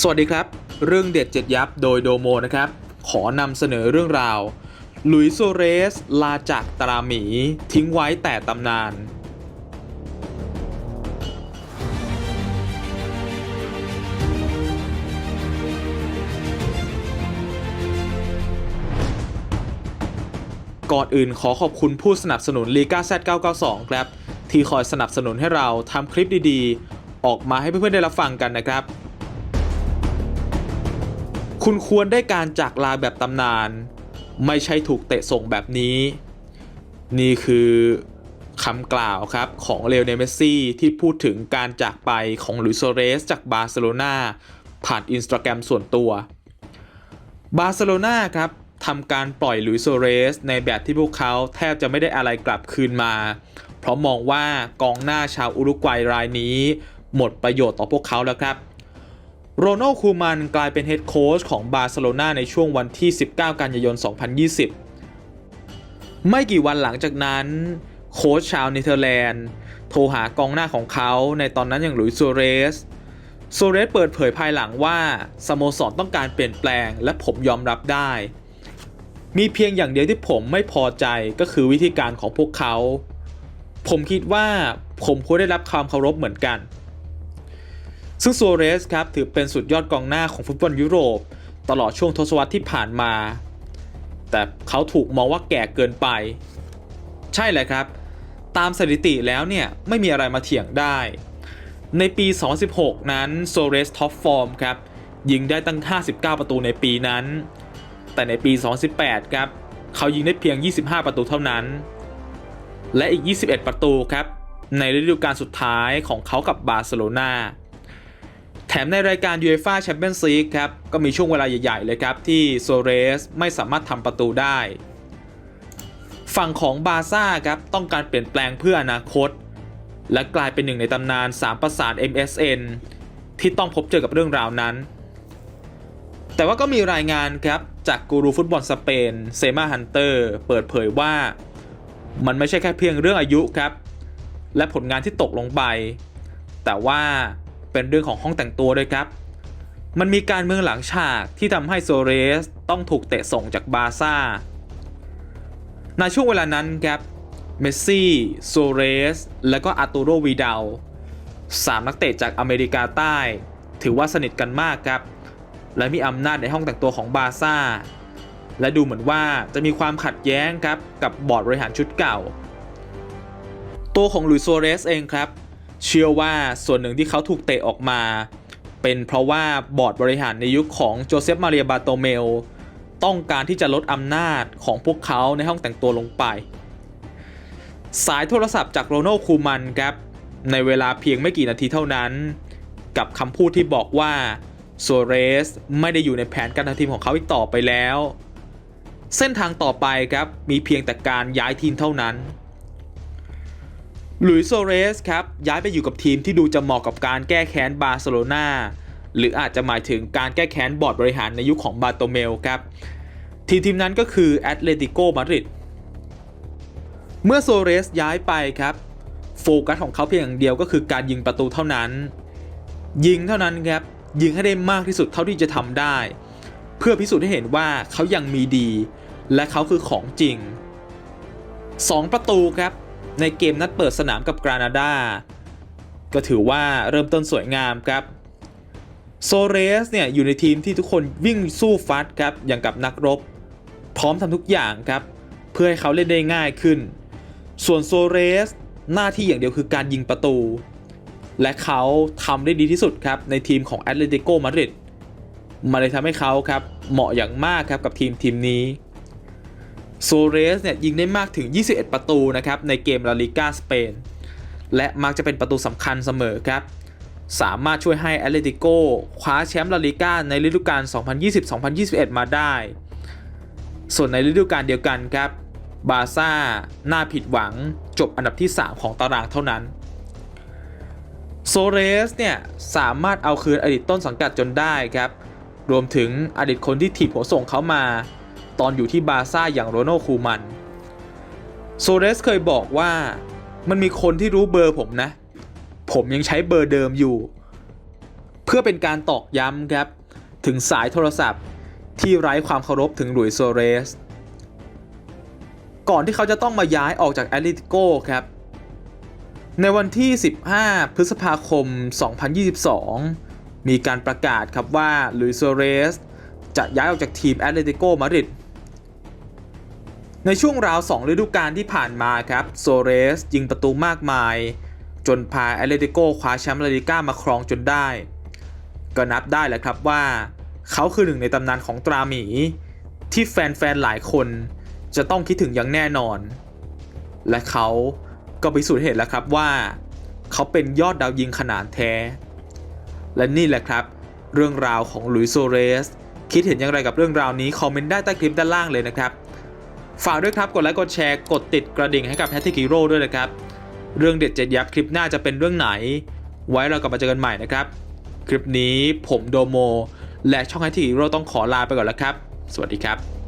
สวัสดีครับ เรื่องเด็ดเจ็ดยับโดยโดโมนะครับ ขอนำเสนอเรื่องราวหลุยโซเรส ลาจากตราหมี ทิ้งไว้แต่ตำนาน ก่อนอื่นขอขอบคุณผู้สนับสนุนลีกา Z992 ครับ ที่คอยสนับสนุนให้เราทำคลิปดีๆ ออกมาให้เพื่อนๆได้รับฟังกันนะครับ คุณควรได้การจากลาแบบตำนาน ไม่ใช่ถูกเตะส่งแบบนี้ นี่คือคำกล่าวครับของเลโอเนลเมสซี่ที่พูดถึงการจากไปของลุยโซเรสจากบาร์เซโลนาผ่านอินสตาแกรมส่วนตัว บาร์เซโลนาครับทำการปล่อยลุยโซเรสในแบบที่พวกเขาแทบจะไม่ได้อะไรกลับคืนมา เพราะมองว่ากองหน้าชาวอุรุกวัยรายนี้ หมดประโยชน์ต่อพวกเขาแล้วครับ โรนัลคูมันกลายเป็นเฮดโค้ชของบาร์เซโลนาในช่วงวันที่ 19 กันยายน 2020 ไม่กี่วันหลังจากนั้น โค้ชชาวเนเธอร์แลนด์ โทรหากองหน้าของเขาในตอนนั้นอย่างหลุยส์โซเรสโซเรสเปิดเผยภายหลังว่า สโมสรต้องการเปลี่ยนแปลงและผมยอมรับได้ มีเพียงอย่างเดียวที่ผมไม่พอใจก็คือวิธีการของพวกเขา ผมคิดว่าผมควรได้รับความเคารพเหมือนกัน ซึ่งโซเรสครับถือเป็นสุดยอดกองหน้าของฟุตบอลยุโรป ตลอดช่วงทศวรรษที่ผ่านมา แต่เขาถูกมองว่าแก่เกินไป ใช่เลยครับ ตามสถิติแล้วเนี่ยไม่มีอะไรมาเถียงได้ ในปี 2016 นั้นโซเรสท็อปฟอร์มครับยิงได้ตั้ง 59 ประตูในปีนั้น แต่ในปี 2018 ครับเขายิงได้เพียง 25 ประตูเท่านั้น และอีก 21 ประตูครับในฤดูกาลสุดท้ายของเขากับบาร์เซโลนา แถมในรายการ UEFA Champions League ครับ ก็มีช่วงเวลาใหญ่ ๆ เลยครับ ที่โซเรสไม่สามารถทำประตูได้ ฝั่งของบาซ่าครับ ต้องการเปลี่ยนแปลงเพื่ออนาคต และกลายเป็นหนึ่งในตำนาน 3 ประสาน MSN ที่ต้องพบเจอกับเรื่องราวนั้น แต่ว่าก็มีรายงานครับ จากกูรูฟุตบอลสเปนเซมาฮันเตอร์เปิดเผยว่า มันไม่ใช่แค่เพียงเรื่องอายุครับ และผลงานที่ตกลงไป แต่ว่า เป็นเรื่องของห้องแต่งตัวด้วยครับ มันมีการเมืองหลังฉากที่ทำให้โซเรสต้องถูกเตะส่งจากบาซ่าในช่วงเวลานั้นครับเมสซี่โซเรส และก็อาตูโรวีดาลสามนักเตะจากอเมริกาใต้ ถือว่าสนิทกันมากครับ และมีอำนาจในห้องแต่งตัวของบาซ่า และดูเหมือนว่าจะมีความขัดแย้งครับกับบอร์ดบริหารชุดเก่า ตัวของหลุยส์โซเรสเองครับ เชื่อว่าส่วนหนึ่งที่เขาถูกเตะออกมา เป็นเพราะว่าบอร์ดบริหารในยุคของโจเซฟมาเรียบาโตเมลต้องการที่จะลดอำนาจของพวกเขาในห้องแต่งตัวลงไป สายโทรศัพท์จากโรนัลคูมันครับในเวลาเพียงไม่กี่นาทีเท่านั้น กับคำพูดที่บอกว่าโซเรสไม่ได้อยู่ในแผนการทำทีมของเขาอีกต่อไปแล้ว เส้นทางต่อไปครับมีเพียงแต่การย้ายทีมเท่านั้น ลุยส์โซเรสครับย้ายไปอยู่กับทีมที่ดูจะเหมาะกับการแก้แค้นบาร์เซโลนาหรืออาจจะหมายถึงการแก้แค้นบอร์ดบริหารในยุคขของบาโตเมลครับ ทีมทีมนั้นก็คือแอตเลติโกมาดริดเมื่อโซเรสย้ายไปครับโฟกัสของเขาเพียงอย่างเดียวก็คือการยิงประตูเท่านั้น ยิงเท่านั้นครับยิงให้ได้มากที่สุดเท่าที่จะทำได้ เพื่อพิสูจน์ให้เห็นว่าเขายังมีดี และเขาคือของจริง 2 ประตูครับ ในเกมนัดเปิดสนามกับกรานาดา ก็ถือว่าเริ่มต้นสวยงามครับโซเรสเนี่ยอยู่ในทีมที่ทุกคนวิ่งสู้ฟัดครับอย่างกับนักรบ พร้อมทำทุกอย่างครับเพื่อให้เขาเล่นได้ง่ายขึ้น ส่วนโซเรสหน้าที่อย่างเดียวคือการยิงประตู และเขาทำได้ดีที่สุดครับในทีมของแอตเลติโกมาดริดมาเลยทำให้เขาครับเหมาะอย่างมากครับกับทีมทีมนี้ โซเรสเนี่ยยิงได้มากถึง 21 ประตูนะครับในเกมลาลิก้าสเปน และมักจะเป็นประตูสำคัญเสมอครับ สามารถช่วยให้แอตเลติโกคว้าแชมป์ลาลิก้าในฤดูกาล 2020-2021 มาได้ ส่วนในฤดูกาลเดียวกันครับ บาร์ซ่าน่าผิดหวังจบอันดับที่ 3 ของตารางเท่านั้นโซเรสเนี่ยสามารถเอาคืนอดีตต้นสังกัดจนได้ครับ รวมถึงอดีตคนที่ถีบหัวส่งเขามา ตอนอยู่ที่บาร์ซ่าอย่างโรนัลคูมัน โซเรสเคยบอกว่ามันมีคนที่รู้เบอร์ผมนะ ผมยังใช้เบอร์เดิมอยู่ เพื่อเป็นการตอกย้ำครับ ถึงสายโทรศัพท์ที่ไร้ความเคารพถึงหลุยส์โซเรส ก่อนที่เขาจะต้องมาย้ายออกจากแอตเลติโกครับ ในวันที่ 15 พฤษภาคม 2022 มีการประกาศครับว่าหลุยส์โซเรสจะย้ายออกจากทีมแอตเลติโกมาดริด ในช่วงราว 2 ฤดูกาลที่ผ่านมาครับโซเรสยิงประตูมากมาย จนพาแอตเลติโกคว้าแชมป์ลาลิก้ามาครองจนได้ ก็นับได้แหละครับว่า เขาคือหนึ่งในตำนานของตราหมี ที่แฟนๆหลายคนจะต้องคิดถึงอย่างแน่นอน และเขาก็พิสูจน์เห็นแล้วครับว่า เขาเป็นยอดดาวยิงขนาดแท้ และนี่แหละครับ เรื่องราวของหลุยส์โซเรส คิดเห็นอย่างไรกับเรื่องราวนี้ คอมเมนต์ได้ใต้คลิปด้านล่างเลยนะครับ ฝากด้วยครับ กดไลค์กดแชร์กดติดกระดิ่งให้กับแพทติกิโร่ด้วยนะครับ เรื่องเด็ดเจ็ดยับคลิปหน้าจะเป็นเรื่องไหน ไว้เรากลับมาเจอกันใหม่นะครับ คลิปนี้ผมโดโม และช่องแพทติกิโร่ต้องขอลาไปก่อนแล้วครับ สวัสดีครับ